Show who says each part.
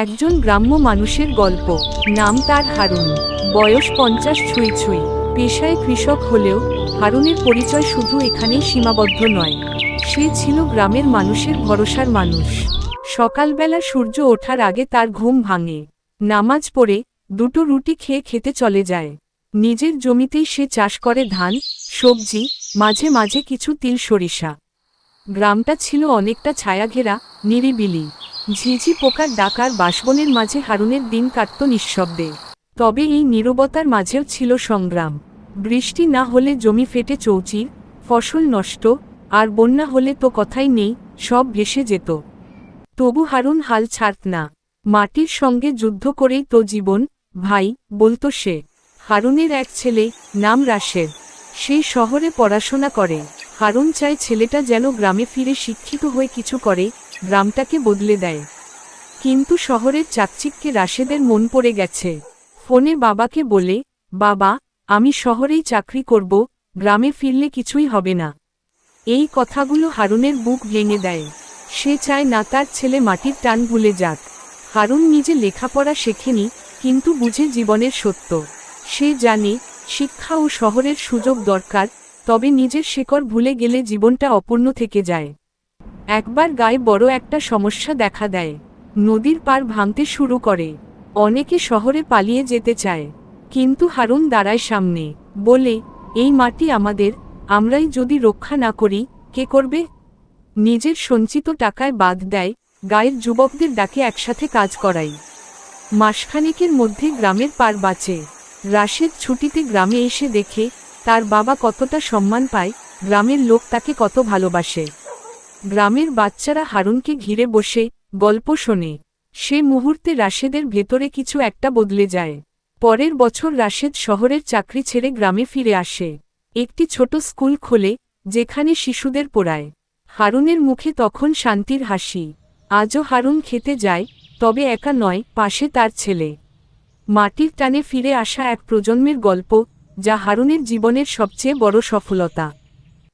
Speaker 1: একজন গ্রাম্য মানুষের গল্প। নাম তার হারুন। বয়স পঞ্চাশ ছুঁই ছুঁই। পেশায় কৃষক হলেও হারুনের পরিচয় শুধু এখানেই সীমাবদ্ধ নয়। সে ছিল গ্রামের মানুষের ভরসার মানুষ। সকালবেলা সূর্য ওঠার আগে তার ঘুম ভাঙে। নামাজ পড়ে দুটো রুটি খেয়ে খেতে চলে যায়। নিজের জমিতেই সে চাষ করে ধান, সবজি, মাঝে মাঝে কিছু তিল সরিষা। গ্রামটা ছিল অনেকটা ছায়াঘেরা, নিরিবিলি। ঝিঝি পোকার ডাকার বাসবনের মাঝে হারুনের দিন কাটত নিঃশব্দে। তবে এই নীরবতার মাঝেও ছিল সংগ্রাম। বৃষ্টি না হলে জমি ফেটে চৌচির, ফসল নষ্ট, আর বন্যা হলে তো কথাই নেই, সব ভেসে যেত। তবু হারুন হাল ছাড়ত না। মাটির সঙ্গে যুদ্ধ করেই তো জীবন, ভাই, বলতো সে। হারুনের এক ছেলে, নাম রাশেদ। সে শহরে পড়াশোনা করে। হারুন চায় ছেলেটা যেন গ্রামে ফিরে শিক্ষিত হয়ে কিছু করে, গ্রামটাকে বদলে দেয়। কিন্তু শহরের চাকচিককে রাশেদের মন পড়ে গেছে। ফোনে বাবাকে বলে, বাবা, আমি শহরেই চাকরি করব, গ্রামে ফিরলে কিছুই হবে না। এই কথাগুলো হারুনের বুক ভেঙে দেয়। সে চায় না তার ছেলে মাটির টান ভুলে যাক। হারুন নিজে লেখাপড়া শেখেনি, কিন্তু বুঝে জীবনের সত্য। সে জানে, শিক্ষা ও শহরের সুযোগ দরকার তবে নিজের শেকড় ভুলে গেলে জীবনটা অপূর্ণ থেকে যায়। একবার গায়ে বড় একটা সমস্যা দেখা দেয়। নদীর পার ভাঙতে শুরু করে। অনেকে শহরে পালিয়ে যেতে চায়। কিন্তু হারুন দাঁড়ায় সামনে, বলে, এই মাটি আমাদের, আমরাই যদি রক্ষা না করি, কে করবে? নিজের সঞ্চিত টাকায় বাদ দেয়, গায়ের যুবকদের ডাকে একসাথে কাজ করাই মাসখানেকের মধ্যে গ্রামের পার বাঁচে। রাশেদ ছুটিতে গ্রামে এসে দেখে তার বাবা কতটা সম্মান পায়, গ্রামের লোক তাকে কত ভালোবাসে। গ্রামের বাচ্চারা হারুনকে ঘিরে বসে, গল্প শোনে। সে মুহূর্তে রাশেদের ভেতরে কিছু একটা বদলে যায়। পরের বছর রাশেদ শহরের চাকরি ছেড়ে গ্রামে ফিরে আসে। একটি ছোট স্কুল খোলে, যেখানে শিশুদের পড়ায়। হারুনের মুখে তখন শান্তির হাসি। আজও হারুন খেতে যায়, তবে একা নয়, পাশে তার ছেলে। মাটির টানে ফিরে আসা এক প্রজন্মের গল্প যা হারুনের জীবনের সবচেয়ে বড় সফলতা।